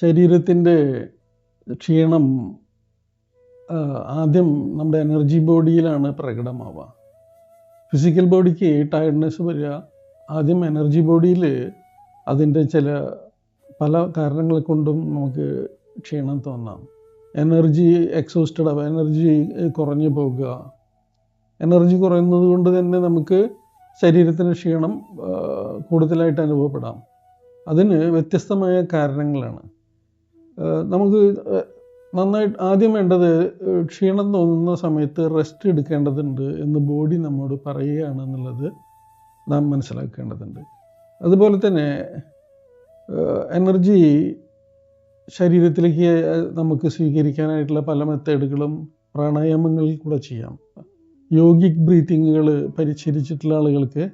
ശരീരത്തിന്റെ ക്ഷീണം ആദ്യം നമ്മുടെ എനർജി ബോഡിയിലാണ് പ്രകടമാവുക. ഫിസിക്കൽ ബോഡിക്ക് ടയർഡ്നെസ് വരിക ആദ്യം എനർജി ബോഡിയിൽ അതിന്റെ ചില പല കാരണങ്ങൾ കൊണ്ടും നമുക്ക് ക്ഷീണം തോന്നാം. എനർജി എക്സോസ്റ്റഡ് ആവുക എനർജി കുറഞ്ഞു പോകുക. എനർജി കുറയുന്നത് കൊണ്ട് തന്നെ നമുക്ക് ശരീരത്തിന് ക്ഷീണം കൂടുതലായിട്ട് അനുഭവപ്പെടാം. അതിന് വ്യത്യസ്തമായ കാരണങ്ങളാണ്. നമുക്ക് നന്നായിട്ട് ആദ്യം വേണ്ടത് ക്ഷീണം തോന്നുന്ന സമയത്ത് റെസ്റ്റ് എടുക്കേണ്ടതുണ്ട് എന്ന് ബോഡി നമ്മോട് പറയുകയാണെന്നുള്ളത് നാം മനസ്സിലാക്കേണ്ടതുണ്ട്. അതുപോലെ തന്നെ എനർജി ശരീരത്തിലേക്ക് നമുക്ക് സ്വീകരിക്കാനായിട്ടുള്ള പല മെത്തേഡുകളും പ്രാണായാമങ്ങളിൽ കൂടെ ചെയ്യാം. യോഗിക് ബ്രീത്തിങ്ങുകൾ പരിശീലിച്ചിട്ടുള്ള ആളുകൾക്ക്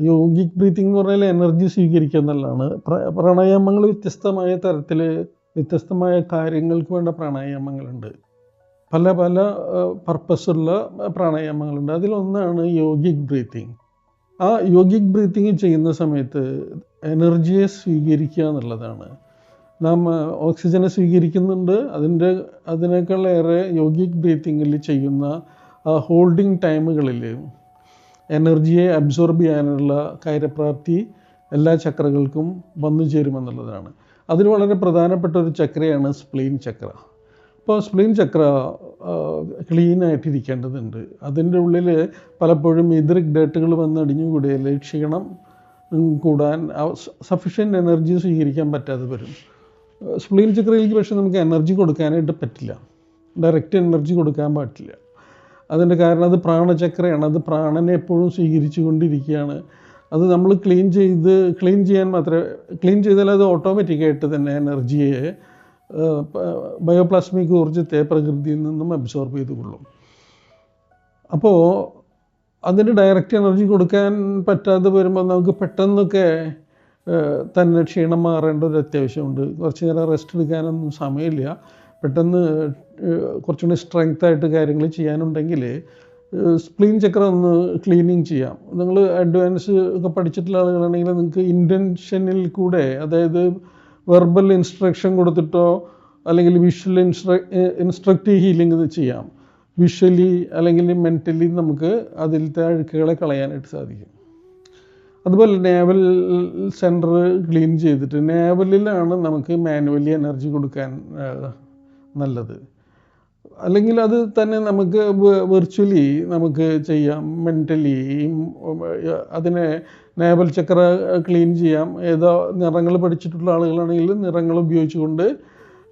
യോഗിക് ബ്രീത്തിങ് എന്ന് പറഞ്ഞാൽ എനർജി സ്വീകരിക്കുക എന്നുള്ളതാണ് പ്ര- പ്രാണായാമങ്ങൾ വ്യത്യസ്തമായ തരത്തിൽ വ്യത്യസ്തമായ കാര്യങ്ങൾക്ക് വേണ്ട പ്രാണായാമങ്ങളുണ്ട്. പല പല പർപ്പസുള്ള പ്രാണായാമങ്ങളുണ്ട്. അതിലൊന്നാണ് യോഗിക് ബ്രീത്തിങ്. ആ യോഗിക് ബ്രീത്തിങ് ചെയ്യുന്ന സമയത്ത് എനർജിയെ സ്വീകരിക്കുക എന്നുള്ളതാണ്. നാം ഓക്സിജനെ സ്വീകരിക്കുന്നുണ്ട്. അതിന്റെ അതിനേക്കാളേറെ യോഗിക് ബ്രീത്തിങ്ങിൽ ചെയ്യുന്ന ഹോൾഡിംഗ് ടൈമുകളിൽ എനർജിയെ അബ്സോർബ് ചെയ്യാനുള്ള കാര്യപ്രാപ്തി എല്ലാ ചക്രകൾക്കും വന്നു ചേരുമെന്നുള്ളതാണ്. അതിൽ വളരെ പ്രധാനപ്പെട്ട ഒരു ചക്രയാണ് സ്പ്ലീൻ ചക്ര. അപ്പോൾ സ്പ്ലീൻ ചക്ര ക്ലീനായിട്ടിരിക്കേണ്ടതുണ്ട്. അതിന്റെ ഉള്ളിൽ പലപ്പോഴും ഇദ്രിക് ഡേട്ടുകൾ വന്ന് അടിഞ്ഞുകൂടിയാൽ ക്ഷീണം കൂടാൻ സഫീഷ്യന്റ് എനർജി സ്വീകരിക്കാൻ പറ്റാതെ വരും. സ്പ്ലീൻ ചക്രയിലേക്ക് പക്ഷേ നമുക്ക് എനർജി കൊടുക്കാനായിട്ട് പറ്റില്ല. ഡയറക്റ്റ് എനർജി കൊടുക്കാൻ പറ്റില്ല അതിന്റെ കാരണം അത് പ്രാണചക്രയാണ്. അത് പ്രാണനെ എപ്പോഴും സ്വീകരിച്ചു കൊണ്ടിരിക്കുകയാണ്. അത് നമ്മൾ ക്ലീൻ ചെയ്ത് ക്ലീൻ ചെയ്യാൻ മാത്രമേ ക്ലീൻ ചെയ്താൽ അത് ഓട്ടോമാറ്റിക്കായിട്ട് തന്നെ എനർജിയെ ബയോപ്ലാസ്മിക് ഊർജത്തെ പ്രകൃതിയിൽ നിന്നും അബ്സോർബ് ചെയ്തുകൊള്ളും. അപ്പോൾ അതിന് ഡയറക്റ്റ് എനർജി കൊടുക്കാൻ പറ്റാതെ വരുമ്പോൾ നമുക്ക് പെട്ടെന്നൊക്കെ തന്നെ ക്ഷീണം മാറേണ്ട ഒരു അത്യാവശ്യമുണ്ട്. കുറച്ച് നേരം റെസ്റ്റ് എടുക്കാനൊന്നും സമയമില്ല. പെട്ടെന്ന് കുറച്ചുകൂടി സ്ട്രെങ്ത് ആയിട്ട് കാര്യങ്ങൾ ചെയ്യാനുണ്ടെങ്കിൽ സ്പ്ലീൻ ചക്രം ഒന്ന് ക്ലീനിങ് ചെയ്യാം. നിങ്ങൾ അഡ്വാൻസ് ഒക്കെ പഠിച്ചിട്ടുള്ള ആളുകളാണെങ്കിൽ നിങ്ങൾക്ക് ഇന്റൻഷനിൽ കൂടെ അതായത് വെർബൽ ഇൻസ്ട്രക്ഷൻ കൊടുത്തിട്ടോ അല്ലെങ്കിൽ വിഷ്വൽ ഇൻസ്ട്ര ഇൻസ്ട്രക്റ്റീവ് ഹീലിംഗ് ഇത് ചെയ്യാം. വിഷ്വലി അല്ലെങ്കിൽ മെന്റലി നമുക്ക് അതിലത്തെ അഴുക്കുകളെ കളയാനായിട്ട് സാധിക്കും. അതുപോലെ നേവൽ സെന്റർ ക്ലീൻ ചെയ്തിട്ട് നേവലിലാണ് നമുക്ക് മാനുവലി എനർജി കൊടുക്കാൻ നല്ലത്. അല്ലെങ്കിൽ അത് തന്നെ നമുക്ക് വെർച്വലി നമുക്ക് ചെയ്യാം. മെന്റലി അതിനെ നേവൽ ചക്ര ക്ലീൻ ചെയ്യാം. ഏതോ നിറങ്ങൾ പഠിച്ചിട്ടുള്ള ആളുകളാണെങ്കിൽ നിറങ്ങൾ ഉപയോഗിച്ചുകൊണ്ട്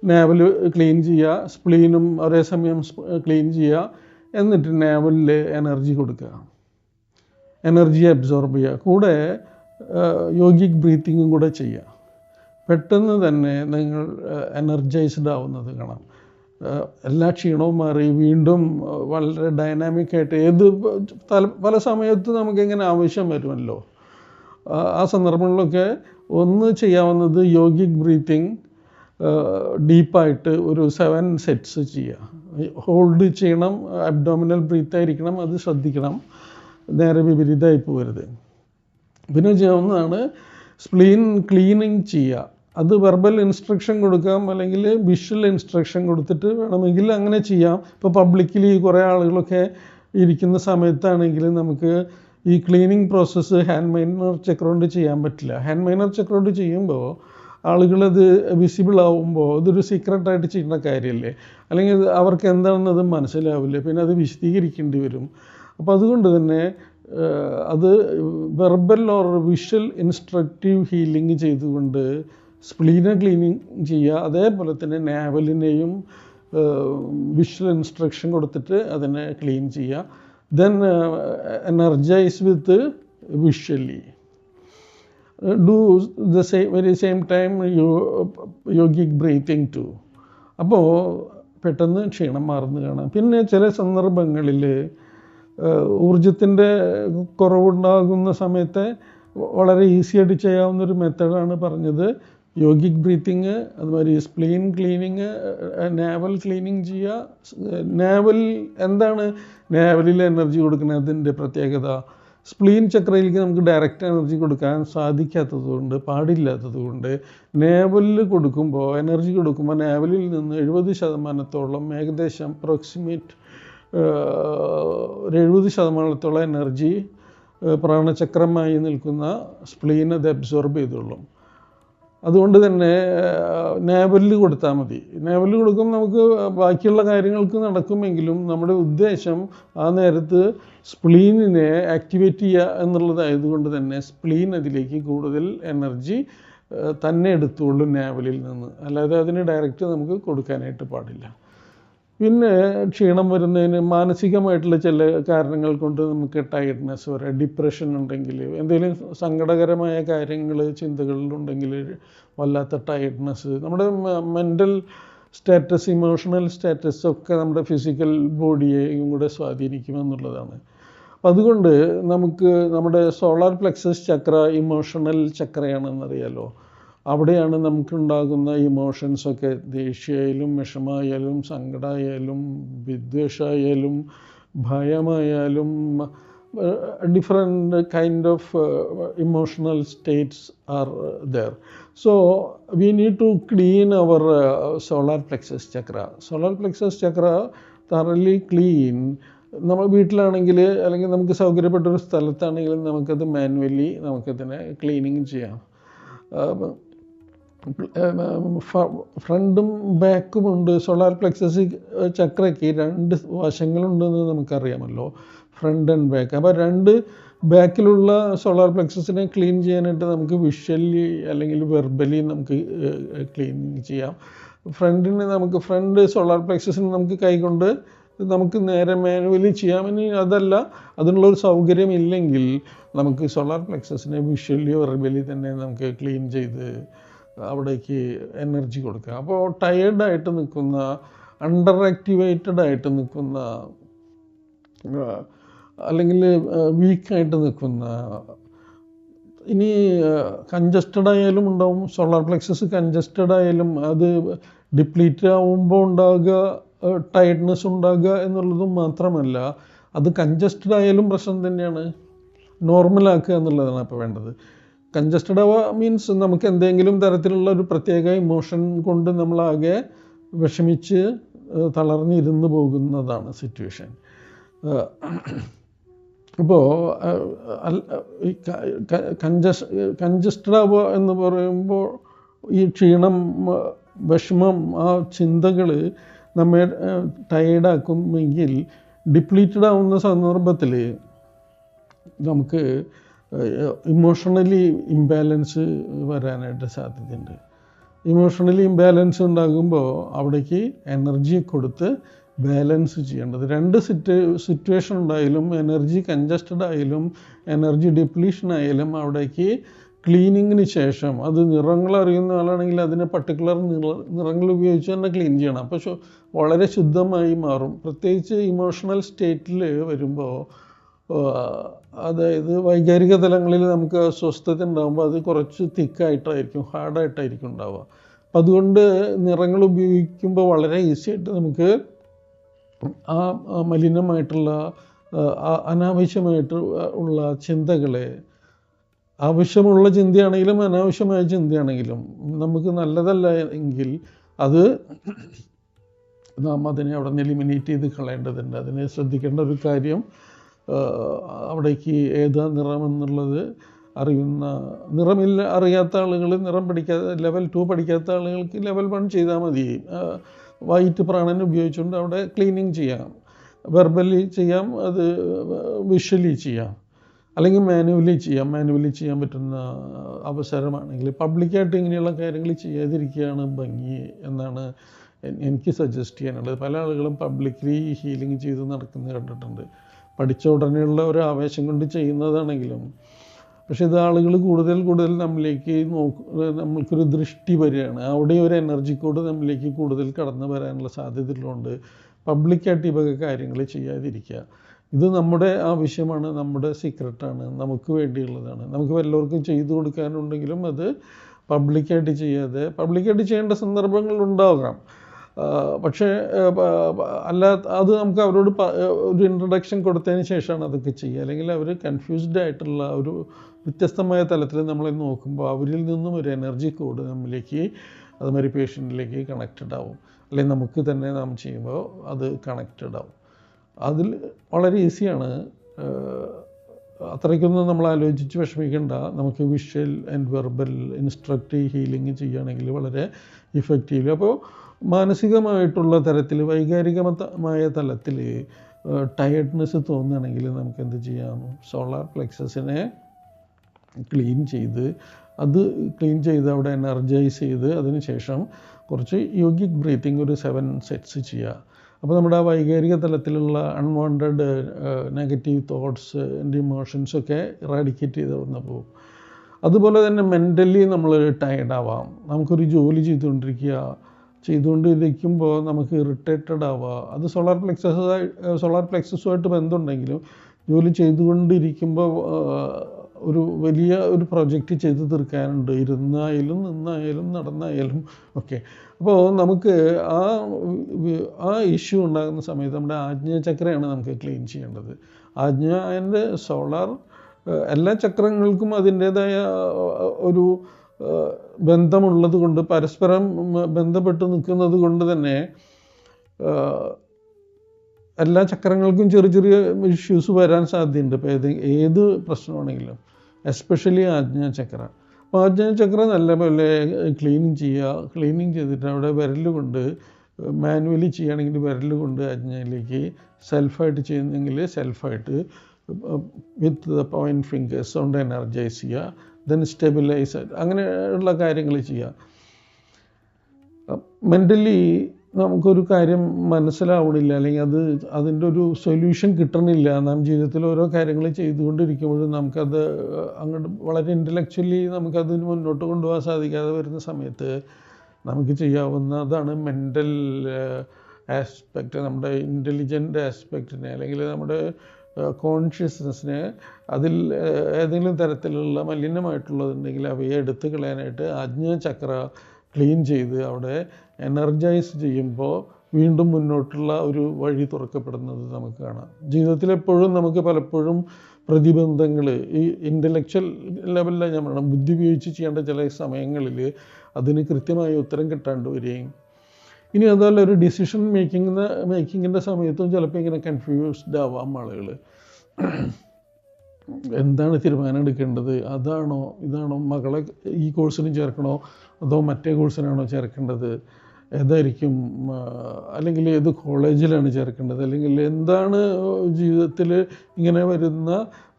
നേവൽ ക്ലീൻ ചെയ്യുക. സ്പ്ലീനും ഒരേ സമയം ക്ലീൻ ചെയ്യുക. എന്നിട്ട് നേവലിൽ എനർജി കൊടുക്കുക. എനർജി അബ്സോർബ് ചെയ്യുക. കൂടെ യോഗിക് ബ്രീത്തിങ്ങും കൂടെ ചെയ്യുക. പെട്ടെന്ന് തന്നെ നിങ്ങൾ എനർജൈസ്ഡ് ആവുന്നത് കാണാം. എല്ലാ ക്ഷീണവും മാറി. വീണ്ടും വളരെ ഡൈനാമിക്കായിട്ട് ഏത് പല സമയത്ത് നമുക്കിങ്ങനെ ആവശ്യം വരുമല്ലോ. ആ സന്ദർഭങ്ങളിലൊക്കെ ഒന്ന് ചെയ്യാവുന്നത് യോഗിക് ബ്രീത്തിങ് ഡീപ്പായിട്ട് ഒരു സെവൻ സെറ്റ്സ് ചെയ്യുക. ഹോൾഡ് ചെയ്യണം അബ്ഡോമിനൽ ബ്രീത്ത് ആയിരിക്കണം അത് ശ്രദ്ധിക്കണം. നേരെ വിപരീതമായി പോകരുത്. പിന്നെ ചെയ്യാവുന്നതാണ് സ്പ്ലീൻ ക്ലീനിങ് ചെയ്യുക. അത് വെർബൽ ഇൻസ്ട്രക്ഷൻ കൊടുക്കാം അല്ലെങ്കിൽ വിഷ്വൽ ഇൻസ്ട്രക്ഷൻ കൊടുത്തിട്ട് വേണമെങ്കിൽ അങ്ങനെ ചെയ്യാം. ഇപ്പോൾ പബ്ലിക്കലി കുറേ ആളുകളൊക്കെ ഇരിക്കുന്ന സമയത്താണെങ്കിൽ നമുക്ക് ഈ cleaning process hand minor chakra കൊണ്ട് ചെയ്യാൻ പറ്റില്ല. ഹാൻഡ് മൈനർ ചക്ര കൊണ്ട് ചെയ്യുമ്പോൾ ആളുകളത് വിസിബിൾ ആവുമ്പോൾ അതൊരു സീക്രട്ടായിട്ട് ചെയ്യുന്ന കാര്യമല്ലേ? അല്ലെങ്കിൽ അവർക്ക് എന്താണെന്ന് അത് മനസ്സിലാവില്ല. പിന്നെ അത് വിശദീകരിക്കേണ്ടി വരും. അപ്പോൾ അതുകൊണ്ട് തന്നെ അത് verbal or visual instructive healing ചെയ്തുകൊണ്ട് സ്പ്ലീനെ ക്ലീനിങ് ചെയ്യുക അതേപോലെ തന്നെ നാവലിനെയും വിഷ്വൽ ഇൻസ്ട്രക്ഷൻ കൊടുത്തിട്ട് അതിനെ ക്ലീൻ ചെയ്യുക. Then energise with visually do the same very same time yogic breathing too അപ്പോൾ പെട്ടെന്ന് ക്ഷീണം മാറുന്നു കാണാം. പിന്നെ ചില സന്ദർഭങ്ങളിൽ ഊർജത്തിന്റെ കുറവുണ്ടാകുന്ന സമയത്തെ വളരെ ഈസി ആയിട്ട് ചെയ്യാവുന്ന ഒരു മെത്തേഡാണ് പറഞ്ഞത്. യോഗിക് ബ്രീത്തിങ് അതുമാതിരി സ്പ്ലീൻ ക്ലീനിങ് നാവൽ ക്ലീനിങ് ചെയ്യുക നാവൽ എന്താണ് നാവലിൽ എനർജി കൊടുക്കുന്നതിന്റെ പ്രത്യേകത? സ്പ്ലീൻ ചക്രയിലേക്ക് നമുക്ക് ഡയറക്റ്റ് എനർജി കൊടുക്കാൻ സാധിക്കാത്തതുകൊണ്ട് പാടില്ലാത്തതുകൊണ്ട് നേവലിൽ കൊടുക്കുമ്പോൾ എനർജി കൊടുക്കുമ്പോൾ നേവലിൽ നിന്ന് എഴുപത് ശതമാനത്തോളം ഏകദേശം അപ്രോക്സിമേറ്റ് ഒരു എഴുപത് ശതമാനത്തോളം എനർജി പ്രാണചക്രമായി നിൽക്കുന്ന സ്പ്ലീൻ അത് അബ്സോർബ് ചെയ്തോളും. അതുകൊണ്ട് തന്നെ നേവലിൽ കൊടുത്താൽ മതി. നേവലിൽ കൊടുക്കും നമുക്ക് ബാക്കിയുള്ള കാര്യങ്ങൾക്ക് നടക്കുമെങ്കിലും നമ്മുടെ ഉദ്ദേശം ആ നേരത്ത് സ്പ്ലീനിനെ ആക്ടിവേറ്റ് ചെയ്യുക എന്നുള്ളതായതുകൊണ്ട് തന്നെ സ്പ്ലീൻ അതിലേക്ക് കൂടുതൽ എനർജി തന്നെ എടുത്തുള്ളൂ നേവലിൽ നിന്ന്. അല്ലാതെ അതിന് ഡയറക്റ്റ് നമുക്ക് കൊടുക്കാനായിട്ട് പാടില്ല. പിന്നെ ക്ഷീണം വരുന്നതിന് മാനസികമായിട്ടുള്ള ചില കാരണങ്ങൾ കൊണ്ട് നമുക്ക് ടയർഡ്നെസ് വരാം. ഡിപ്രഷൻ ഉണ്ടെങ്കിൽ എന്തെങ്കിലും സങ്കടകരമായ കാര്യങ്ങൾ ചിന്തകളിലുണ്ടെങ്കിൽ വല്ലാത്ത ടയർഡ്നെസ് നമ്മുടെ മെന്റൽ സ്റ്റാറ്റസ് ഇമോഷണൽ സ്റ്റാറ്റസ് ഒക്കെ നമ്മുടെ ഫിസിക്കൽ ബോഡിയെയും കൂടെ സ്വാധീനിക്കുമെന്നുള്ളതാണ് അതുകൊണ്ട് നമുക്ക് നമ്മുടെ സോളാർ പ്ലെക്സസ് ചക്ര ഇമോഷണൽ ചക്രയാണെന്നറിയാലോ അവിടെയാണ് നമുക്കുണ്ടാകുന്ന ഇമോഷൻസൊക്കെ ദേഷ്യമായാലും വിഷമായാലും സങ്കടമായാലും വിദ്വേഷമായാലും ഭയമായാലും different kind of emotional states are there so we need to clean our solar plexus chakra solar plexus chakra thoroughly clean നമ്മൾ വീട്ടിലാണെങ്കിൽ അല്ലെങ്കിൽ നമുക്ക് സൗകര്യപ്പെട്ട ഒരു സ്ഥലത്താണെങ്കിലും നമുക്കത് മാനുവലി നമുക്കതിനെ ക്ലീനിങ് ചെയ്യാം. ഫ്രണ്ടും ബാക്കും ഉണ്ട്. സോളാർ പ്ലെക്സസ് ചക്രയ്ക്ക് രണ്ട് വശങ്ങളുണ്ടെന്ന് നമുക്കറിയാമല്ലോ. Front and back. അപ്പോൾ രണ്ട് ബാക്കിലുള്ള സോളാർ പ്ലെക്സസിനെ ക്ലീൻ ചെയ്യാനായിട്ട് നമുക്ക് വിഷ്വലി അല്ലെങ്കിൽ വെർബലി നമുക്ക് ക്ലീൻ ചെയ്യാം. ഫ്രണ്ടിന് നമുക്ക് ഫ്രണ്ട് സോളാർ പ്ലെക്സസിന് നമുക്ക് കൈകൊണ്ട് നമുക്ക് നേരെ മാനുവലി ചെയ്യാം. ഇനി അതല്ല അതിനുള്ള ഒരു സൗകര്യം ഇല്ലെങ്കിൽ നമുക്ക് സോളാർ പ്ലെക്സസിനെ വിഷ്വലി വെർബലി തന്നെ നമുക്ക് ക്ലീൻ ചെയ്ത് അവിടേക്ക് എനർജി കൊടുക്കുക. അപ്പോൾ ടയേർഡായിട്ട് നിൽക്കുന്ന അണ്ടർ ആക്ടിവേറ്റഡ് ആയിട്ട് നിൽക്കുന്ന അല്ലെങ്കിൽ വീക്കായിട്ട് നിൽക്കുന്ന ഇനി കൺജസ്റ്റഡ് ആയാലും ഉണ്ടാവും. സോളാർ പ്ലെക്സസ് കൺജസ്റ്റഡ് ആയാലും അത് ഡിപ്ലീറ്റ് ആവുമ്പോൾ ഉണ്ടാകുക ടയർഡ്നെസ് ഉണ്ടാകുക എന്നുള്ളതും മാത്രമല്ല അത് കൺജസ്റ്റഡ് ആയാലും പ്രശ്നം തന്നെയാണ്. നോർമലാക്കുക എന്നുള്ളതാണ് അപ്പോൾ വേണ്ടത്. കൺജസ്റ്റഡ് മീൻസ് നമുക്ക് എന്തെങ്കിലും തരത്തിലുള്ള ഒരു പ്രത്യേക ഇമോഷൻ കൊണ്ട് നമ്മളാകെ വിഷമിച്ച് തളർന്നിരുന്ന് പോകുന്നതാണ് സിറ്റുവേഷൻ അപ്പോൾ കൺജസ് കൺജസ്റ്റഡ് ആവുക എന്ന് പറയുമ്പോൾ ഈ ക്ഷീണം വിഷമം ആ ചിന്തകൾ നമ്മെ ടയേർഡാക്കുമെങ്കിൽ ഡിപ്ലീറ്റഡ് ആവുന്ന സന്ദർഭത്തിൽ നമുക്ക് ഇമോഷണലി ഇംബാലൻസ് വരാനായിട്ട് സാധ്യതയുണ്ട്. ഇമോഷണലി ഇംബാലൻസ് ഉണ്ടാകുമ്പോൾ അവിടേക്ക് എനർജി കൊടുത്ത് ബാലൻസ് ചെയ്യേണ്ടത്. രണ്ട് സിറ്റ് സിറ്റുവേഷൻ ഉണ്ടായാലും എനർജി കൺജസ്റ്റഡ് ആയാലും എനർജി ഡിപ്ലീഷൻ ആയാലും അവിടേക്ക് ക്ലീനിങ്ങിന് ശേഷം അത് നിറങ്ങൾ അറിയുന്ന ആളാണെങ്കിൽ അതിനെ പർട്ടിക്കുലർ നിറ നിറങ്ങൾ ഉപയോഗിച്ച് തന്നെ ക്ലീൻ ചെയ്യണം. അപ്പോൾ വളരെ ശുദ്ധമായി മാറും. പ്രത്യേകിച്ച് ഇമോഷണൽ സ്റ്റേറ്റിൽ വരുമ്പോൾ അതായത് വൈകാരിക തലങ്ങളിൽ നമുക്ക് അസ്വസ്ഥത ഉണ്ടാകുമ്പോൾ അത് കുറച്ച് തിക്കായിട്ടായിരിക്കും ഹാർഡായിട്ടായിരിക്കും ഉണ്ടാവുക. അപ്പം അതുകൊണ്ട് നിറങ്ങൾ ഉപയോഗിക്കുമ്പോൾ വളരെ ഈസി ആയിട്ട് നമുക്ക് ആ മലിനമായിട്ടുള്ള അനാവശ്യമായിട്ട് ഉള്ള ചിന്തകളെ ആവശ്യമുള്ള ചിന്തയാണെങ്കിലും അനാവശ്യമായ ചിന്തയാണെങ്കിലും നമുക്ക് നല്ലതല്ല എങ്കിൽ അത് നാം അതിനെ അവിടെ നിന്ന് എലിമിനേറ്റ് ചെയ്ത് കളയേണ്ടതുണ്ട്. അതിനെ ശ്രദ്ധിക്കേണ്ട ഒരു കാര്യം അവിടേക്ക് ഏതാ നിറമെന്നുള്ളത് അറിയുന്ന നിറമില്ല അറിയാത്ത ആളുകൾ നിറം പഠിക്കാത്ത ലെവൽ ടു പഠിക്കാത്ത ആളുകൾക്ക് ലെവൽ വൺ ചെയ്താൽ മതി. വൈറ്റ് പ്രാണൻ ഉപയോഗിച്ചുകൊണ്ട് അവിടെ ക്ലീനിങ് ചെയ്യാം. വെർബലി ചെയ്യാം അത് വിഷ്വലി ചെയ്യാം. അല്ലെങ്കിൽ മാനുവലി ചെയ്യാം. മാനുവലി ചെയ്യാൻ പറ്റുന്ന അവസരമാണെങ്കിൽ പബ്ലിക്കായിട്ട് ഇങ്ങനെയുള്ള കാര്യങ്ങൾ ചെയ്യാതിരിക്കുകയാണ് ഭംഗി എന്നാണ് എനിക്ക് സജസ്റ്റ് ചെയ്യാനുള്ളത്. പല ആളുകളും പബ്ലിക്കലി ഹീലിംഗ് ചെയ്ത് നടക്കുന്നത് കണ്ടിട്ടുണ്ട്. പഠിച്ച ഉടനെയുള്ള ഒരു ആവേശം കൊണ്ട് ചെയ്യുന്നതാണെങ്കിലും പക്ഷെ ഇത് ആളുകൾ കൂടുതൽ കൂടുതൽ നമ്മിലേക്ക് നോക്ക് നമ്മൾക്കൊരു ദൃഷ്ടി വരികയാണ്. അവിടെ ഒരു എനർജി കൂടെ നമ്മിലേക്ക് കൂടുതൽ കടന്നു വരാനുള്ള സാധ്യതയുള്ളതുകൊണ്ട് പബ്ലിക്കായിട്ട് ഇവക വക കാര്യങ്ങൾ ചെയ്യാതിരിക്കുക. ഇത് നമ്മുടെ ആവശ്യമാണ് നമ്മുടെ സീക്രട്ടാണ് നമുക്ക് വേണ്ടിയുള്ളതാണ്. നമുക്ക് എല്ലാവർക്കും ചെയ്തു കൊടുക്കാനുണ്ടെങ്കിലും അത് പബ്ലിക്കായിട്ട് ചെയ്യാതെ പബ്ലിക്കായിട്ട് ചെയ്യേണ്ട സന്ദർഭങ്ങൾ ഉണ്ടാകാം. പക്ഷേ അല്ല അത് നമുക്ക് അവരോട് ഒരു ഇൻട്രഡക്ഷൻ കൊടുത്തതിന് ശേഷമാണ് അതൊക്കെ ചെയ്യുക. അല്ലെങ്കിൽ അവർ കൺഫ്യൂസ്ഡ് ആയിട്ടുള്ള ഒരു വ്യത്യസ്തമായ തലത്തിൽ നമ്മളെ നോക്കുമ്പോൾ അവരിൽ നിന്നും ഒരു എനർജി കോഡ് നമ്മിലേക്ക് അതുമാതിരി പേഷ്യന്റിലേക്ക് കണക്റ്റഡ് ആവും. അല്ലെങ്കിൽ നമുക്ക് തന്നെ നാം ചെയ്യുമ്പോൾ അത് കണക്റ്റഡ് ആവും. അതിൽ വളരെ ഈസിയാണ് അത്രയ്ക്കൊന്നും നമ്മൾ ആലോചിച്ച് വിഷമിക്കേണ്ട. നമുക്ക് visual and verbal instructive healing ചെയ്യുകയാണെങ്കിൽ വളരെ ഇഫക്റ്റീവ് അപ്പോൾ മാനസികമായിട്ടുള്ള തരത്തിൽ വൈകാരികമായ തലത്തിൽ ടയർഡ്നെസ് തോന്നുകയാണെങ്കിൽ നമുക്ക് എന്ത് ചെയ്യാം? സോളാർ പ്ലെക്സസിനെ ക്ലീൻ ചെയ്ത് അത് ക്ലീൻ ചെയ്ത് അവിടെ എനർജൈസ് ചെയ്ത് അതിനുശേഷം കുറച്ച് യോഗിക് ബ്രീത്തിങ് ഒരു സെവൻ സെറ്റ്സ് ചെയ്യുക. അപ്പോൾ നമ്മുടെ ആ വൈകാരിക തലത്തിലുള്ള അൺവാണ്ടഡ് നെഗറ്റീവ് തോട്ട്സ് ഇമോഷൻസൊക്കെ ഇറാഡിക്കേറ്റ് ചെയ്ത് വന്നു പോകും. അതുപോലെ തന്നെ മെന്റലി നമ്മൾ ടയർഡ് ആവാം. നമുക്കൊരു ജോലി ചെയ്തുകൊണ്ടിരിക്കുക. ചെയ്തുകൊണ്ടിരിക്കുമ്പോൾ നമുക്ക് ഇറിറ്റേറ്റഡ് ആവുക അത് സോളാർ പ്ലെക്സസ് സോളാർ പ്ലെക്സസുമായിട്ട് ബന്ധമുണ്ടെങ്കിലും ജോലി ചെയ്തുകൊണ്ടിരിക്കുമ്പോൾ ഒരു വലിയ ഒരു പ്രൊജക്റ്റ് ചെയ്ത് തീർക്കാനുണ്ട്. ഇരുന്നായാലും നിന്നായാലും നടന്നായാലും ഒക്കെ. അപ്പോൾ നമുക്ക് ആ ആ ഇഷ്യൂ ഉണ്ടാകുന്ന സമയത്ത് നമ്മുടെ ആജ്ഞാചക്രയാണ് നമുക്ക് ക്ലീൻ ചെയ്യേണ്ടത്. ആജ്ഞാന്റെ സോളാർ എല്ലാ ചക്രങ്ങൾക്കും അതിന്റേതായ ഒരു ബന്ധമുള്ളത് കൊണ്ട് പരസ്പരം ബന്ധപ്പെട്ട് നിൽക്കുന്നത് കൊണ്ട് തന്നെ എല്ലാ ചക്രങ്ങൾക്കും ചെറിയ ചെറിയ ഇഷ്യൂസ് വരാൻ സാധ്യതയുണ്ട്. ഇപ്പോൾ ഏത് ഏത് പ്രശ്നമാണെങ്കിലും എസ്പെഷ്യലി ആജ്ഞാചക്ര അപ്പോൾ ആജ്ഞാചക്ര നല്ലപോലെ ക്ലീനിങ് ചെയ്യുക ക്ലീനിങ് ചെയ്തിട്ട് അവിടെ വിരൽ കൊണ്ട് മാനുവലി ചെയ്യുകയാണെങ്കിൽ വിരൽ കൊണ്ട് ആജ്ഞയിലേക്ക് സെൽഫായിട്ട് ചെയ്യുന്നെങ്കിൽ സെൽഫായിട്ട് വിത്ത് ദ പോയിന്റ് ഫിംഗേഴ്സ് കൊണ്ട് എനർജൈസ് ചെയ്യുക. ദെൻ സ്റ്റെബിലൈസ് അങ്ങനെയുള്ള കാര്യങ്ങൾ ചെയ്യുക. മെന്റലി നമുക്കൊരു കാര്യം മനസ്സിലാവണില്ല. അല്ലെങ്കിൽ അത് അതിന്റെ ഒരു സൊല്യൂഷൻ കിട്ടണില്ല. നാം ജീവിതത്തിൽ ഓരോ കാര്യങ്ങൾ ചെയ്തുകൊണ്ടിരിക്കുമ്പോഴും നമുക്കത് അങ്ങോട്ട് വളരെ ഇന്റലക്ച്വലി നമുക്കതിന് മുന്നോട്ട് കൊണ്ടുപോകാൻ സാധിക്കാതെ വരുന്ന സമയത്ത് നമുക്ക് ചെയ്യാവുന്നതാണ് മെന്റൽ ആസ്പെക്റ്റ് നമ്മുടെ ഇന്റലിജന്റ് ആസ്പെക്റ്റിനെ അല്ലെങ്കിൽ നമ്മുടെ കോൺഷ്യസ്നെസ്സിനെ അതിൽ ഏതെങ്കിലും തരത്തിലുള്ള മലിനമായിട്ടുള്ളതുണ്ടെങ്കിൽ അവയെ എടുത്തു കളയാനായിട്ട് ചക്ര ക്ലീൻ ചെയ്ത് അവിടെ എനർജൈസ് ചെയ്യുമ്പോൾ വീണ്ടും മുന്നോട്ടുള്ള ഒരു വഴി തുറക്കപ്പെടുന്നത് നമുക്ക് കാണാം. ജീവിതത്തിൽ എപ്പോഴും നമുക്ക് പലപ്പോഴും പ്രതിബന്ധങ്ങൾ ഈ ഇന്റലക്ച്വൽ ലെവലിലാണ് ഞാൻ പറയണം ബുദ്ധി ഉപയോഗിച്ച് ചെയ്യേണ്ട ചില സമയങ്ങളിൽ അതിന് കൃത്യമായ ഉത്തരം കിട്ടാണ്ട് വരികയും ഇനി അതുപോലെ ഒരു ഡിസിഷൻ മേക്കിംഗ് മേക്കിങ്ങിന്റെ സമയത്തും ചിലപ്പോൾ ഇങ്ങനെ കൺഫ്യൂസ്ഡ് ആവാം ആളുകൾ എന്താണ് തീരുമാനം എടുക്കേണ്ടത്? അതാണോ ഇതാണോ മകളെ ഈ കോഴ്സിന് ചേർക്കണോ? അതോ മറ്റേ കോഴ്സിനാണോ ചേർക്കേണ്ടത്? ഏതായിരിക്കും അല്ലെങ്കിൽ ഏത് കോളേജിലാണ് ചേർക്കേണ്ടത്? അല്ലെങ്കിൽ എന്താണ് ജീവിതത്തിൽ ഇങ്ങനെ വരുന്ന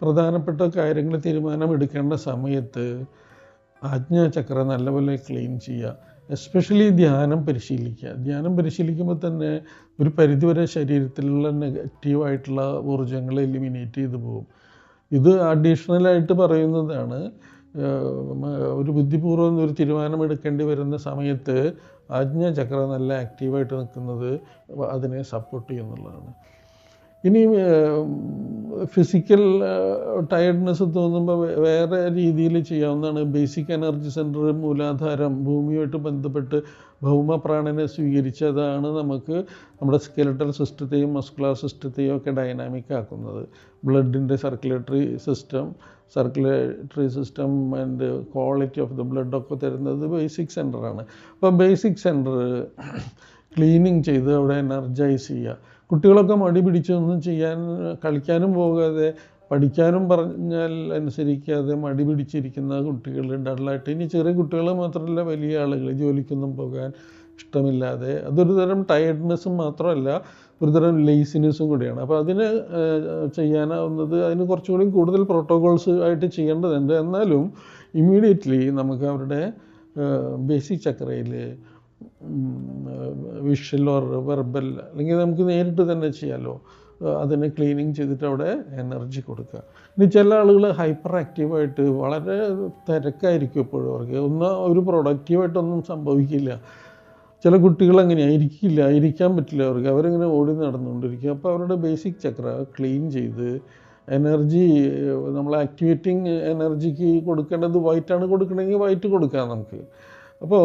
പ്രധാനപ്പെട്ട കാര്യങ്ങൾ തീരുമാനം എടുക്കേണ്ട സമയത്ത് ആജ്ഞാചക്ര നല്ലപോലെ ക്ലീൻ ചെയ്യുക. എസ്പെഷ്യലി ധ്യാനം പരിശീലിക്കുക. ധ്യാനം പരിശീലിക്കുമ്പോൾ തന്നെ ഒരു പരിധിവരെ ശരീരത്തിലുള്ള നെഗറ്റീവായിട്ടുള്ള ഊർജങ്ങൾ എലിമിനേറ്റ് ചെയ്തു പോകും. ഇത് അഡീഷണലായിട്ട് പറയുന്നതാണ് ഒരു ബുദ്ധിപൂർവം ഒരു തീരുമാനമെടുക്കേണ്ടി വരുന്ന സമയത്ത് ആജ്ഞാചക്ര നല്ല ആക്റ്റീവായിട്ട് നിൽക്കുന്നത് അതിനെ സപ്പോർട്ട് ചെയ്യുന്നുള്ളതാണ്. ഇനി ഫിസിക്കൽ ടയർഡ്നെസ് തോന്നുമ്പോൾ വേറെ രീതിയിൽ ചെയ്യാവുന്നതാണ്. ബേസിക് എനർജി സെന്റർ മൂലാധാരം ഭൂമിയുമായിട്ട് ബന്ധപ്പെട്ട് ഭൗമപ്രാണനെ സ്വീകരിച്ചതാണ് നമുക്ക് നമ്മുടെ സ്കെലറ്റൽ സിസ്റ്റത്തെയും മസ്കുലാർ സിസ്റ്റത്തെയും ഒക്കെ ഡൈനാമിക് ആക്കുന്നത്. ബ്ലഡിന്റെ circulatory system circulatory system and quality of the blood ഒക്കെ തരുന്നത് ബേസിക് സെന്ററാണ് അപ്പോൾ ബേസിക് സെന്റർ ക്ലീനിങ് ചെയ്ത് അവിടെ എനർജൈസ് ചെയ്യുക. കുട്ടികളൊക്കെ മടി പിടിച്ചൊന്നും ചെയ്യാൻ കളിക്കാനും പോകാതെ പഠിക്കാനും പറഞ്ഞാൽ അനുസരിക്കാതെ മടി പിടിച്ചിരിക്കുന്ന കുട്ടികൾ ഡള്ളായിട്ട് ഇനി ചെറിയ കുട്ടികൾ മാത്രമല്ല വലിയ ആളുകൾ ജോലിക്കൊന്നും പോകാൻ ഇഷ്ടമില്ലാതെ അതൊരു തരം ടയർഡ്നെസ്സും മാത്രമല്ല ഒരു തരം ലേസിനെസ്സും കൂടിയാണ്. അപ്പോൾ അതിന് ചെയ്യാനാവുന്നത് അതിന് കുറച്ചുകൂടി കൂടുതൽ പ്രോട്ടോകോൾസ് ആയിട്ട് ചെയ്യേണ്ടതുണ്ട്. എന്നാലും ഇമ്മീഡിയറ്റ്ലി നമുക്ക് അവരുടെ ബേസിക് ചക്രയിൽ വിഷ്വൽ ഓർ വെർബൽ അല്ലെങ്കിൽ നമുക്ക് നേരിട്ട് തന്നെ ചെയ്യാമല്ലോ അതിനെ ക്ലീനിങ് ചെയ്തിട്ട് അവിടെ എനർജി കൊടുക്കുക. ഇനി ചില ആളുകൾ ഹൈപ്പർ ആക്റ്റീവായിട്ട് വളരെ തിരക്കായിരിക്കും എപ്പോഴും അവർക്ക്. ഒന്ന് ഒരു പ്രൊഡക്റ്റീവായിട്ടൊന്നും സംഭവിക്കില്ല. ചില കുട്ടികൾ അങ്ങനെയാണ് ഇരിക്കില്ല ഇരിക്കാൻ പറ്റില്ല അവർക്ക്. അവരിങ്ങനെ ഓടി നടന്നുകൊണ്ടിരിക്കും. അപ്പോൾ അവരുടെ ബേസിക് ചക്ര ക്ലീൻ ചെയ്ത് എനർജി നമ്മൾ ആക്ടിവേറ്റിംഗ് എനർജിക്ക് കൊടുക്കേണ്ടത് വൈറ്റാണ് കൊടുക്കണമെങ്കിൽ വൈറ്റ് കൊടുക്കാം നമുക്ക്. അപ്പോൾ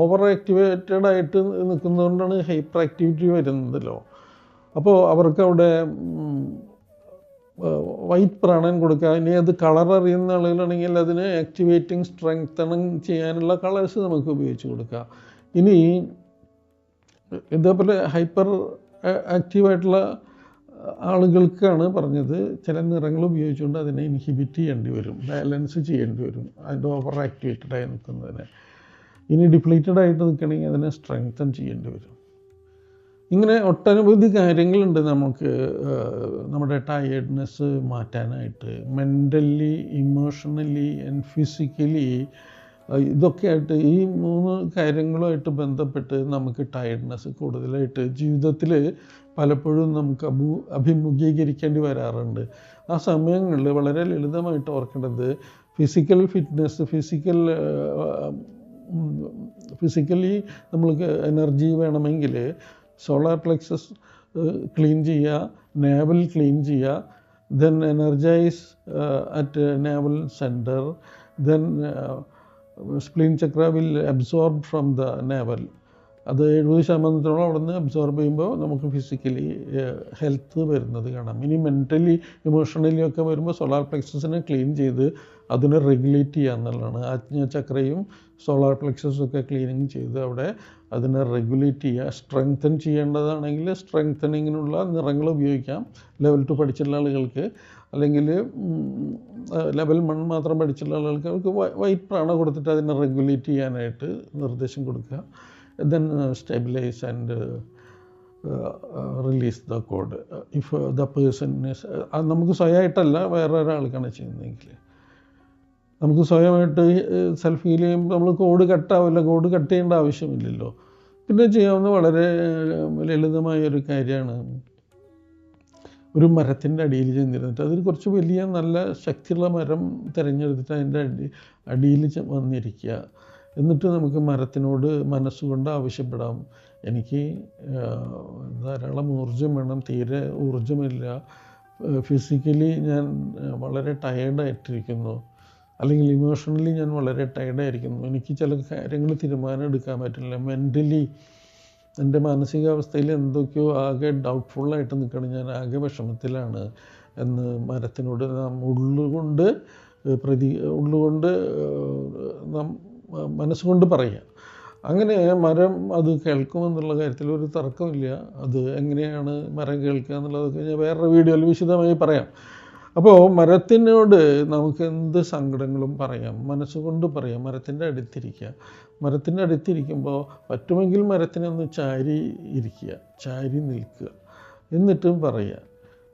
ഓവർ ആക്ടിവേറ്റഡ് ആയിട്ട് നിൽക്കുന്നതുകൊണ്ടാണ് ഹൈപ്പർ ആക്ടിവിറ്റി വരുന്നതല്ലോ. അപ്പോൾ അവർക്ക് അവിടെ വൈറ്റ് പ്രാണൻ കൊടുക്കുക. ഇനി അത് കളർ അറിയുന്ന ആളുകളാണെങ്കിൽ അതിന് ആക്ടിവേറ്റിംഗ് സ്ട്രെങ്തണിങ് ചെയ്യാനുള്ള കളേഴ്സ് നമുക്ക് ഉപയോഗിച്ച് കൊടുക്കുക. ഇനി ഇതേപോലെ ഹൈപ്പർ ആക്റ്റീവായിട്ടുള്ള ആളുകൾക്കാണ് പറഞ്ഞത്. ചില നിറങ്ങൾ ഉപയോഗിച്ചുകൊണ്ട് അതിനെ ഇൻഹിബിറ്റ് ചെയ്യേണ്ടി വരും. ബാലൻസ് ചെയ്യേണ്ടി വരും. അതിന്റെ ഓവർ ആക്ടിവേറ്റഡ് ആയി നിൽക്കുന്നതിനെ. ഇനി ഡിപ്ലീറ്റഡ് ആയിട്ട് നിൽക്കണമെങ്കിൽ അതിനെ സ്ട്രെങ്തൻ ചെയ്യേണ്ടി വരും. ഇങ്ങനെ ഒട്ടനവധി കാര്യങ്ങളുണ്ട് നമുക്ക് നമ്മുടെ ടയേർഡ്നെസ് മാറ്റാനായിട്ട്. മെന്റലി ഇമോഷണലി ആൻഡ് ഫിസിക്കലി ഇതൊക്കെയായിട്ട് ഈ മൂന്ന് കാര്യങ്ങളുമായിട്ട് ബന്ധപ്പെട്ട് നമുക്ക് ടയർഡ്നെസ് കൂടുതലായിട്ട് ജീവിതത്തിൽ പലപ്പോഴും നമുക്ക് അഭു അഭിമുഖീകരിക്കേണ്ടി വരാറുണ്ട്. ആ സമയങ്ങളിൽ വളരെ ലളിതമായിട്ട് ഓർക്കേണ്ടത് ഫിസിക്കൽ ഫിറ്റ്നസ് ഫിസിക്കൽ ഫിസിക്കലി നമ്മൾക്ക് എനർജി വേണമെങ്കിൽ സോളാർ പ്ലെക്സസ് ക്ലീൻ ചെയ്യുക നേവൽ ക്ലീൻ ചെയ്യുക then energise at navel centre then spleen chakra will absorb from the navel അത് എഴുപത് ശതമാനത്തോളം അവിടെ നിന്ന് അബ്സോർബ് ചെയ്യുമ്പോൾ നമുക്ക് ഫിസിക്കലി ഹെൽത്ത് വരുന്നത് കാണാം. ഇനി മെന്റലി ഇമോഷണലി ഒക്കെ വരുമ്പോൾ സോളാർ പ്ലെക്സസിനെ ക്ലീൻ ചെയ്ത് അതിനെ റെഗുലേറ്റ് ചെയ്യുക എന്നുള്ളതാണ്. ആജ്ഞചക്രയും സോളാർ പ്ലെക്സസും ഒക്കെ ക്ലീനിങ് ചെയ്ത് അവിടെ അതിനെ റെഗുലേറ്റ് ചെയ്യുക. സ്ട്രെങ്തൻ ചെയ്യേണ്ടതാണെങ്കിൽ സ്ട്രെങ്തനിങ്ങിനുള്ള നിറങ്ങൾ ഉപയോഗിക്കാം. ലെവൽ ടു പഠിച്ചുള്ള ആളുകൾക്ക്. അല്ലെങ്കിൽ ലെവൽ വൺ മാത്രം പഠിച്ചുള്ള ആളുകൾക്ക് അവർക്ക് വൈറ്റ് പ്രാണ കൊടുത്തിട്ട് അതിനെ റെഗുലേറ്റ് ചെയ്യാനായിട്ട് നിർദ്ദേശം കൊടുക്കുക. Then stabilise and release the cord if the person നമുക്ക് സ്വയമായിട്ടല്ല വേറെ ഒരാൾക്കാണ് ചെയ്യുന്നതെങ്കിൽ. നമുക്ക് സ്വയമായിട്ട് സെൽഫ് ഹീൽ ചെയ്യുമ്പോൾ നമ്മൾ കോഡ് കട്ടാവില്ല കോഡ് കട്ട് ചെയ്യേണ്ട ആവശ്യമില്ലല്ലോ. പിന്നെ ചെയ്യാവുന്ന വളരെ ലളിതമായ ഒരു കാര്യമാണ്. ഒരു മരത്തിന്റെ അടിയിൽ ചെന്നിരുന്നിട്ട് അതിൽ കുറച്ച് വലിയ നല്ല ശക്തിയുള്ള മരം തിരഞ്ഞെടുത്തിട്ട് അതിന്റെ അടി അടിയിൽ വന്നിരിക്കുക. എന്നിട്ട് നമുക്ക് മരത്തിനോട് മനസ്സുകൊണ്ട് ആവശ്യപ്പെടാം. എനിക്ക് ധാരാളം ഊർജം വേണം തീരെ ഊർജമില്ല ഫിസിക്കലി ഞാൻ വളരെ ടയേർഡായിട്ടിരിക്കുന്നു അല്ലെങ്കിൽ ഇമോഷണലി ഞാൻ വളരെ ടയർഡായിരിക്കുന്നു എനിക്ക് ചില കാര്യങ്ങൾ തീരുമാനം എടുക്കാൻ പറ്റില്ല. മെന്റലി എന്റെ മാനസികാവസ്ഥയിൽ എന്തൊക്കെയോ ആകെ ഡൗട്ട്ഫുള്ളായിട്ട് നിൽക്കണം ഞാൻ ആകെ വിഷമത്തിലാണ് എന്ന് മരത്തിനോട് നാം ഉള്ളുകൊണ്ട് പ്രതി ഉള്ളുകൊണ്ട് നാം മനസ്സുകൊണ്ട് പറയുക അങ്ങനെ മരം അത് കേൾക്കുമെന്നുള്ള കാര്യത്തിൽ ഒരു തർക്കമില്ല. അത് എങ്ങനെയാണ് മരം കേൾക്കുക എന്നുള്ളതൊക്കെ ഞാൻ വേറൊരു വീഡിയോയിൽ വിശദമായി പറയാം. അപ്പോൾ മരത്തിനോട് നമുക്ക് എന്ത് സങ്കടങ്ങളും പറയാം? മനസ്സുകൊണ്ട് പറയാം. മരത്തിന്റെ അടുത്തിരിക്കുക. മരത്തിന്റെ അടുത്തിരിക്കുമ്പോൾ പറ്റുമെങ്കിൽ മരത്തിനൊന്ന് ചാരി ഇരിക്കുക. ചാരി നിൽക്കുക. എന്നിട്ടും പറയുക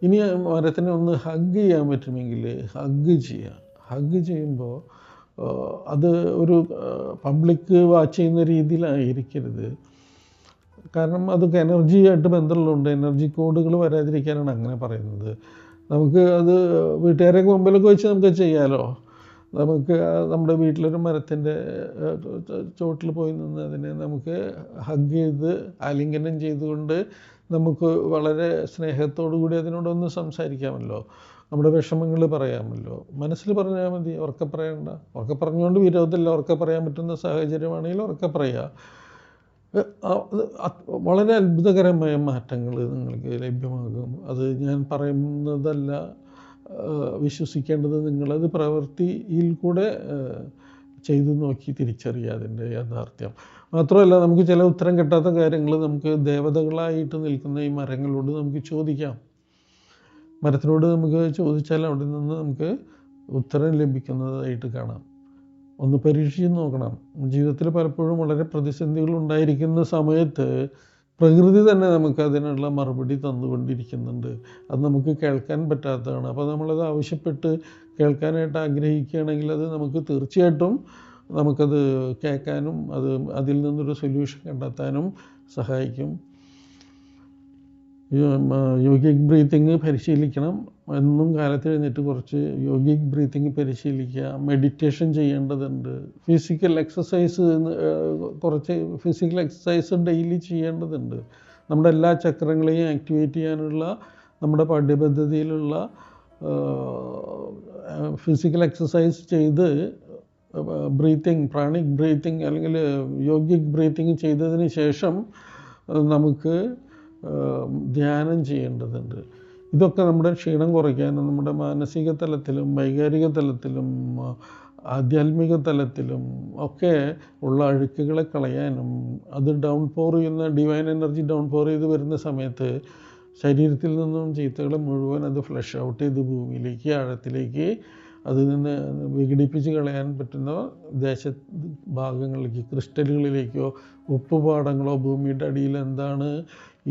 ഇനി മരത്തിനെ ഒന്ന് ഹഗ് ചെയ്യാൻ പറ്റുമെങ്കിൽ ഹഗ് ചെയ്യുക. ഹഗ് ചെയ്യുമ്പോൾ അത് ഒരു പബ്ലിക് വാച്ച് ചെയ്യുന്ന രീതിയിലായിരിക്കരുത്. കാരണം അതൊക്കെ എനർജിയായിട്ട് ബന്ധമുള്ളതുകൊണ്ട് എനർജി കോഡുകൾ വരാതിരിക്കാനാണ് അങ്ങനെ പറയുന്നത്. നമുക്ക് അത് വീട്ടുകാരൊക്കെ മുമ്പിലൊക്കെ വെച്ച് നമുക്ക് ചെയ്യാമല്ലോ നമുക്ക് നമ്മുടെ വീട്ടിലൊരു മരത്തിന്റെ ചോട്ടിൽ പോയി നിന്ന് അതിനെ നമുക്ക് ഹഗ് ചെയ്ത് ആലിംഗനം ചെയ്തുകൊണ്ട് നമുക്ക് വളരെ സ്നേഹത്തോടു കൂടി അതിനോടൊന്ന് സംസാരിക്കാമല്ലോ. നമ്മുടെ വിഷമങ്ങൾ പറയാമല്ലോ. മനസ്സിൽ പറഞ്ഞാൽ മതി ഉറക്കെ പറയണ്ട. ഉറക്കെ പറഞ്ഞുകൊണ്ട് വിരോധമില്ല ഉറക്കെ പറയാൻ പറ്റുന്ന സാഹചര്യമാണെങ്കിൽ ഉറക്കെ പറയുക വളരെ അത്ഭുതകരമായ മാറ്റങ്ങൾ നിങ്ങൾക്ക് ലഭ്യമാകും. അത് ഞാൻ പറയുന്നതല്ല വിശ്വസിക്കേണ്ടത് നിങ്ങളത് പ്രവൃത്തിയിൽ കൂടെ ചെയ്തു നോക്കി തിരിച്ചറിയുക അതിന്റെ യാഥാർത്ഥ്യം. മാത്രമല്ല നമുക്ക് ചില ഉത്തരം കിട്ടാത്ത കാര്യങ്ങൾ നമുക്ക് ദേവതകളായിട്ട് നിൽക്കുന്ന ഈ മരങ്ങളോട് നമുക്ക് ചോദിക്കാം. മരത്തിനോട് നമുക്ക് ചോദിച്ചാൽ അവിടെ നിന്ന് നമുക്ക് ഉത്തരം ലഭിക്കുന്നതായിട്ട് കാണാം. ഒന്ന് പരീക്ഷിച്ച് നോക്കണം. ജീവിതത്തിൽ പലപ്പോഴും വളരെ പ്രതിസന്ധികൾ ഉണ്ടായിരിക്കുന്ന സമയത്ത് പ്രകൃതി തന്നെ നമുക്ക് അതിനുള്ള മറുപടി തന്നുകൊണ്ടിരിക്കുന്നുണ്ട്. അത് നമുക്ക് കേൾക്കാൻ പറ്റാത്തതാണ്. അപ്പോൾ നമ്മളത് ആവശ്യപ്പെട്ട് കേൾക്കാനായിട്ട് ആഗ്രഹിക്കുകയാണെങ്കിൽ അത് നമുക്ക് തീർച്ചയായിട്ടും നമുക്കത് കേൾക്കാനും അത് അതിൽ നിന്നൊരു സൊല്യൂഷൻ കണ്ടെത്താനും സഹായിക്കും. യോഗിക് ബ്രീത്തിങ് പരിശീലിക്കണം. എന്നും കാലത്ത് എഴുന്നേറ്റ് കുറച്ച് യോഗിക് ബ്രീത്തിങ് പരിശീലിക്കുക മെഡിറ്റേഷൻ ചെയ്യേണ്ടതുണ്ട്. ഫിസിക്കൽ എക്സസൈസ് കുറച്ച് ഫിസിക്കൽ എക്സസൈസ് ഡെയിലി ചെയ്യേണ്ടതുണ്ട്. നമ്മുടെ എല്ലാ ചക്രങ്ങളെയും ആക്ടിവേറ്റ് ചെയ്യാനുള്ള നമ്മുടെ പാഠ്യപദ്ധതിയിലുള്ള ഫിസിക്കൽ എക്സസൈസ് ചെയ്ത് ബ്രീത്തിങ് പ്രാണിക് ബ്രീത്തിങ് അല്ലെങ്കിൽ യോഗിക് ബ്രീത്തിങ് ചെയ്തതിന് ശേഷം നമുക്ക് ധ്യാനം ചെയ്യേണ്ടതുണ്ട്. ഇതൊക്കെ നമ്മുടെ ക്ഷീണം കുറയ്ക്കാനും നമ്മുടെ മാനസിക തലത്തിലും വൈകാരിക തലത്തിലും ആധ്യാത്മിക തലത്തിലും ഒക്കെ ഉള്ള അഴുക്കുകളെ കളയാനും അത് ഡൗൺ പോർ ചെയ്യുന്ന ഡിവൈൻ എനർജി ഡൗൺ പോർ ചെയ്ത് വരുന്ന സമയത്ത് ശരീരത്തിൽ നിന്നും ചീത്തകളെ മുഴുവൻ അത് ഫ്ലഷ് ഔട്ട് ചെയ്ത് ഭൂമിയിലേക്ക് ആഴത്തിലേക്ക് അതിൽ നിന്ന് വിഘടിപ്പിച്ച് കളയാൻ പറ്റുന്ന ദേശ ഭാഗങ്ങളിലേക്ക് ക്രിസ്റ്റലുകളിലേക്കോ ഉപ്പുപാടങ്ങളോ ഭൂമിയുടെ അടിയിൽ എന്താണ്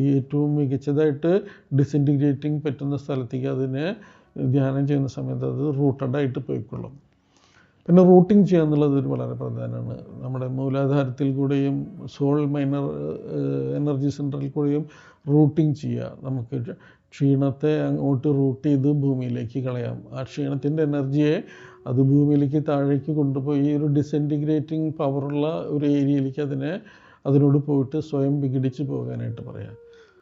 ഈ ഏറ്റവും മികച്ചതായിട്ട് ഡിസിന്റിഗ്രേറ്റിംഗ് പറ്റുന്ന സ്ഥലത്തേക്ക് അതിനെ ധ്യാനം ചെയ്യുന്ന സമയത്ത് അത് റൂട്ടഡായിട്ട് പോയിക്കൊള്ളും. പിന്നെ റൂട്ടിങ് ചെയ്യുക എന്നുള്ളത് ഒരു വളരെ പ്രധാനമാണ്. നമ്മുടെ മൂലാധാരത്തിൽ കൂടെയും സോൾ മൈനർ എനർജി സെന്ററിൽ കൂടെയും റൂട്ടിങ് ചെയ്യുക. നമുക്ക് ക്ഷീണത്തെ അങ്ങോട്ട് റൂട്ട് ചെയ്ത് ഭൂമിയിലേക്ക് കളയാം. ആ ക്ഷീണത്തിന്റെ എനർജിയെ അത് ഭൂമിയിലേക്ക് താഴേക്ക് കൊണ്ടുപോയി ഒരു ഡിസെന്റിഗ്രേറ്റിംഗ് പവറുള്ള ഒരു ഏരിയയിലേക്ക് അതിനെ അതിനോട് പോയിട്ട് സ്വയം വിഘടിച്ച് പോകാനായിട്ട് പറയാം.